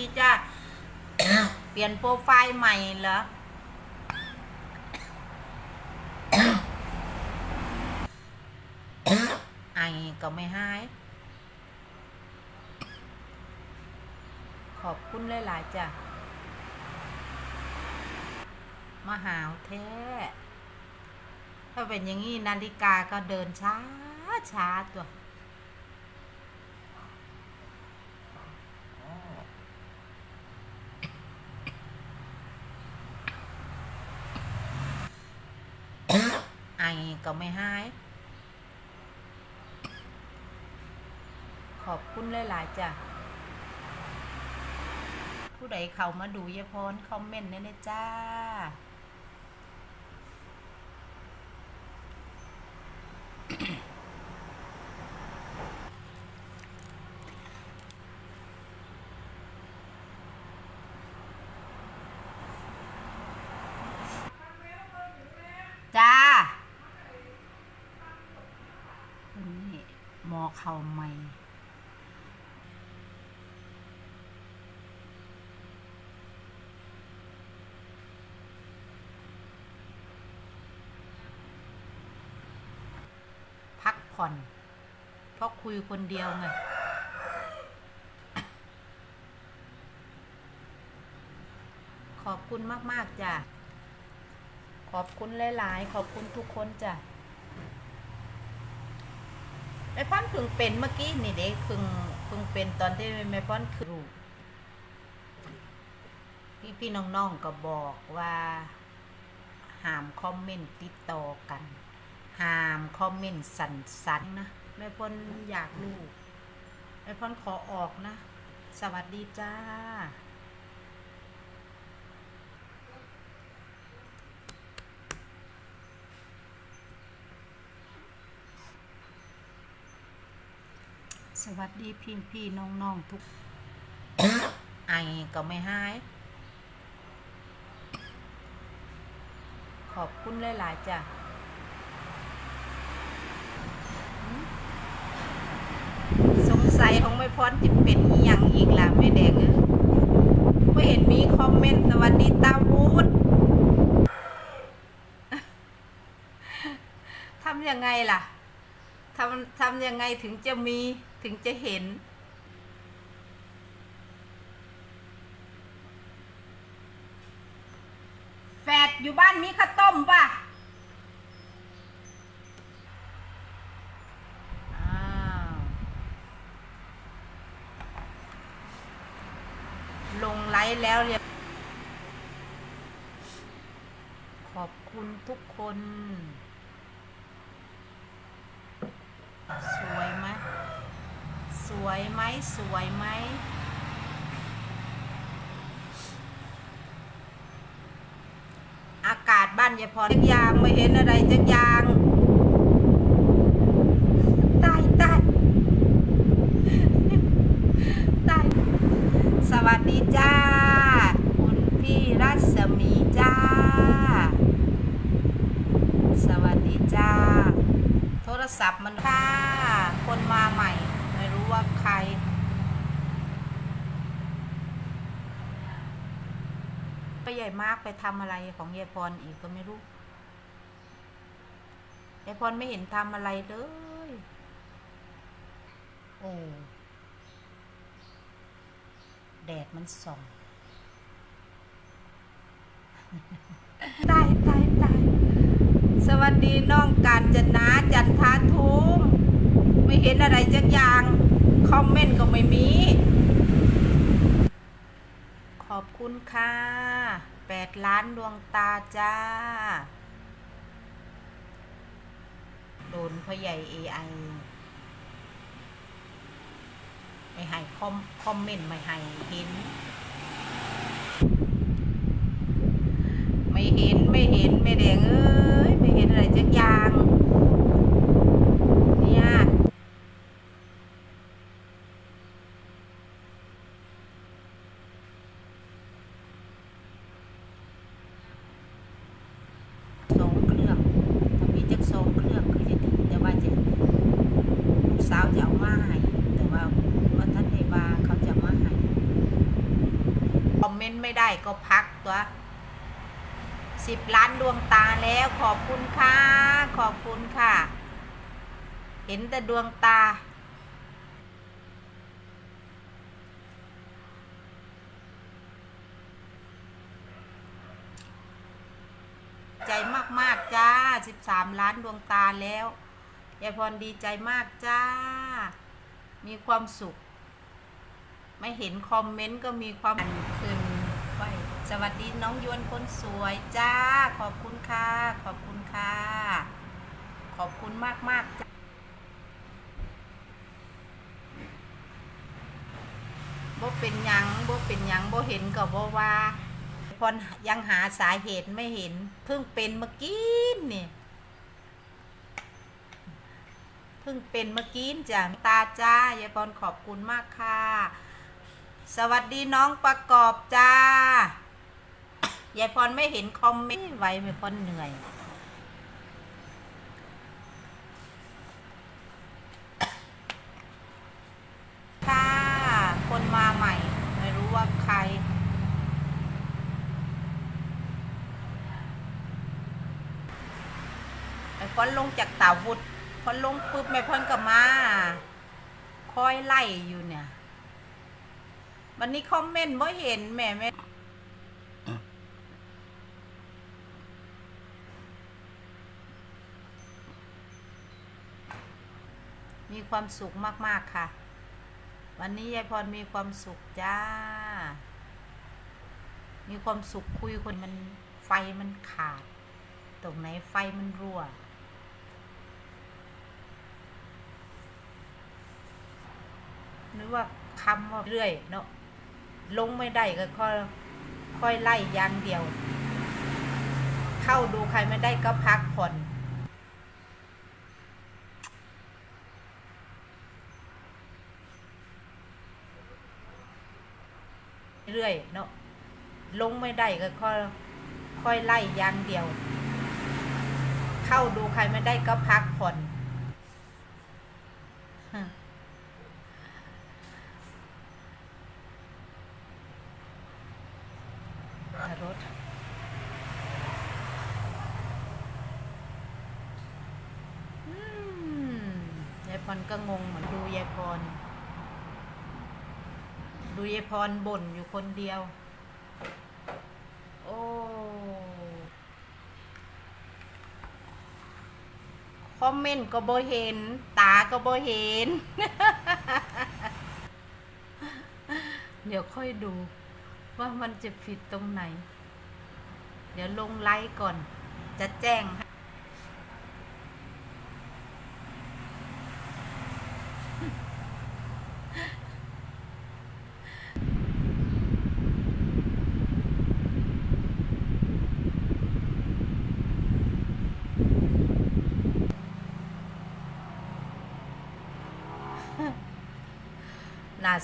ดีจ้าเปลี่ยนโปรไฟล์ใหม่เหรอ ไอก็ไม่หาย ขอบคุณหลายๆจ้ะมาหาวแท้ถ้าเป็นอย่างนี้นาฬิกาก็เดินช้าช้าตัว ไอ ก็ไม่หาย ขอบคุณหลายๆจ้ะ ผู้ใดเข้ามาดูยายพรคอมเมนต์ได้เลยจ้า จ้าวันนี้ อเข่าใหม่ พักผ่อน เพราะคุยคนเดียวไงขอบคุณมาก ๆ จ้ะ ขอบคุณหลาย ๆ ขอบคุณทุกคนจ้ะ แม่พ่อนเพิ่งเป็นเมื่อกี้นี่เด็กเพิ่งเพิ่งเป็นตอนที่แม่พ่อนคือพี่พี่น้องๆก็บอกว่าห้ามคอมเมนต์ติดต่อกันห้ามคอมเมนต์สันๆนะแม่พ่นอยากลูกแม่พ่นขอออกนะ สวัสดีจ้า สวัสดีพี่พี่น้องน้องๆทุก ไอก็ไม่หาย ขอบคุณหลายๆจ้ะสงสัยของไม่พรจะเป็นยังอีกล่ะแม่แดงเอ้ยไม่เห็นมีคอมเมนต์สวัสดีตาวูดทำยังไงล่ะ ทำทำยังไงถึงจะมีถึงจะเห็น แฟดอยู่บ้านมีข้าวต้มป่ะลงไลฟ์แล้วเรียขอบคุณทุกคน สวยไหมสวยไหมสวยไหมอากาศบ้านยายพรจักยางไม่เห็นอะไรจักยางตายตายตายสวัสดีจ้า คุณพี่รัศมีจ้า สวัสดีจ้า รศัพท์มันค่ะ คนมาใหม่ ไม่รู้ว่าใคร ไปใหญ่มากไปทำอะไรของยายพรอีกก็ไม่รู้ยายพรไม่เห็นทำอะไรเลย โอ้ แดดมันส่อง ตายตายตาย สวัสดีน้องการจนาจันทาทุมไม่เห็นอะไรจักอย่าง คอมเมนต์ก็ไม่มี ขอบคุณค่ะแปดล้านดวงตาจ้า โดนพ่อใหญ่ AI ไม่ให้คอมคอมเมนต์ไม่ให้เห็นไม่เห็นไม่เห็นไม่แดงเอ้ย ไม่เห็นอะไรจักอย่าง เนี่ยสองเครื่องถ้ามีจักสองเครื่องคือจะดีแต่ว่าจะลูกสาวจะเอามาให้แต่ว่าว่าท่านในบาเขาจะมาให้ เมนต์ไม่ได้ ก็พักตัวสิบล้านดวงตาแล้วขอบคุณค่ะ ขอบคุณค่ะ เห็นแต่ดวงตา ใจมาก ๆ จ้า13ล้านดวงตาแล้วยายพรดีใจมากจ้า มีความสุข ไม่เห็นคอมเมนต์ก็มีความอันขึ้นไว้ สวัสดีน้องยวนคนสวยจ้า ขอบคุณค่ะ ขอบคุณค่ะ ขอบคุณมากมากจ้าบ่เป็นยังบ่เป็นยังบ่เห็นก็บ่ว่าพรยังหาสาเหตุไม่เห็น เพิ่งเป็นเมื่อกี้นี่เพิ่งเป็นเมื่อกี้จ้ะตาจ้ายายปอนขอบคุณมากค่ะ สวัสดีน้องประกอบจ้า ยายพรไม่เห็นคอมเมนต์ไว้ไม่พรเหนื่อยค่ะคนมาใหม่ ไม่รู้ว่าใคร ไอ้พอนลงจากเต่าวุฒพอนลงปุ๊บแม่พอนก็มา คอยไล่อยู่เนี่ย วันนี้คอมเมนต์ไม่เห็นแม่แม่ มีความสุขมาก ๆ ค่ะ วันนี้ยายพรมีความสุขจ้า มีความสุขคุยคนมันไฟมันขาด ตรงไหนไฟมันรั่ว นึกว่าคำว่าเรื่อยเนาะ ลงไม่ได้ก็ค่อยค่อยไล่อย่างเดียว เข้าดูใครไม่ได้ก็พักผ่อน เรื่อยเนาะลงไม่ได้ก็ค่อยค่อยไล่ยางเดียว เข้าดูใครไม่ได้ก็พักผ่อนรถยายพรก็งงเหมือนดูยายพร ดูยายพรบ่นอยู่คนเดียว โอ้ คอมเมนต์ก็บ่เห็น ตาก็บ่เห็น เดี๋ยวค่อยดู ว่ามันจะผิดตรงไหน เดี๋ยวลงไลค์ก่อน จะแจ้ง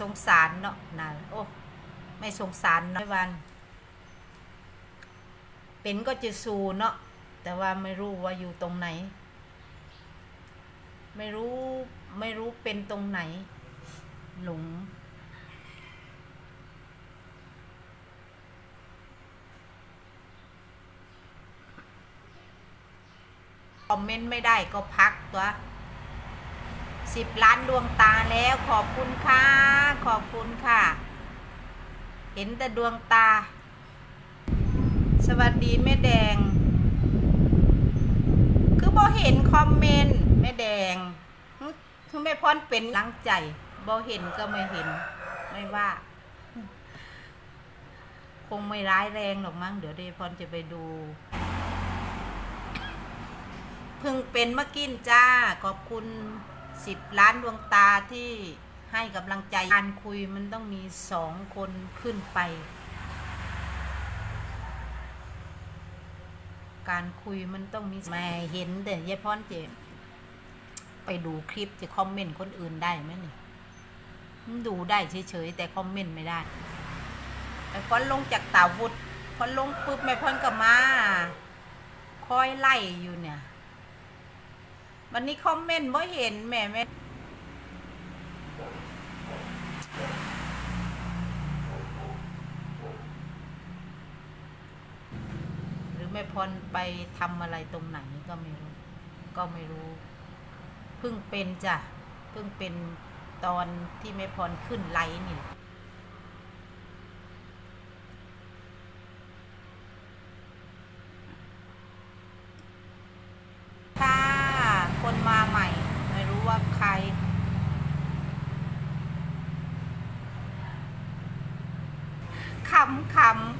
สงสารเนาะน่าโอ้ไม่สงสารเนาะวัน เป็นก็จะสูเนาะแต่ว่าไม่รู้ว่าอยู่ตรงไหน ไม่รู้ไม่รู้เป็นตรงไหน หลงคอมเมนต์ไม่ได้ก็พักตัว สิบล้านดวงตาแล้วขอบคุณค่ะ ขอบคุณค่ะ เห็นแต่ดวงตา สวัสดีแม่แดง คือบ่เห็นคอมเมนต์แม่แดงคือแม่พรเป็นหลังใจบ่เห็นก็ไม่เห็น ไม่ว่า คงไม่ร้ายแรงหรอกมั้งเดี๋ยวเดพรจะไปดูเพิ่งเป็นเมื่อกี้จ้า ขอบคุณ สิบล้านดวงตาที่ให้กำลังใจการคุยมันต้องมีสองคนขึ้นไป การคุยมันต้องมีแม่เห็นแต่ยายพรเจไปดูคลิปจะคอมเมนต์คนอื่นได้ไหมนี่ดูได้เฉยๆแต่คอมเมนต์ไม่ได้ไอ้พรลงจากเต่าวุฒพรลงปุ๊บแม่พรก็มา คอยไล่อยู่เนี่ย วันนี้คอมเมนต์ว่าเห็นแหม่แม่หรือแม่พรไปทำอะไรตรงไหนก็ไม่รู้ ก็ไม่รู้ เพิ่งเป็นจ้ะ เพิ่งเป็นตอนที่แม่พรขึ้นไลน์นี่ ทำ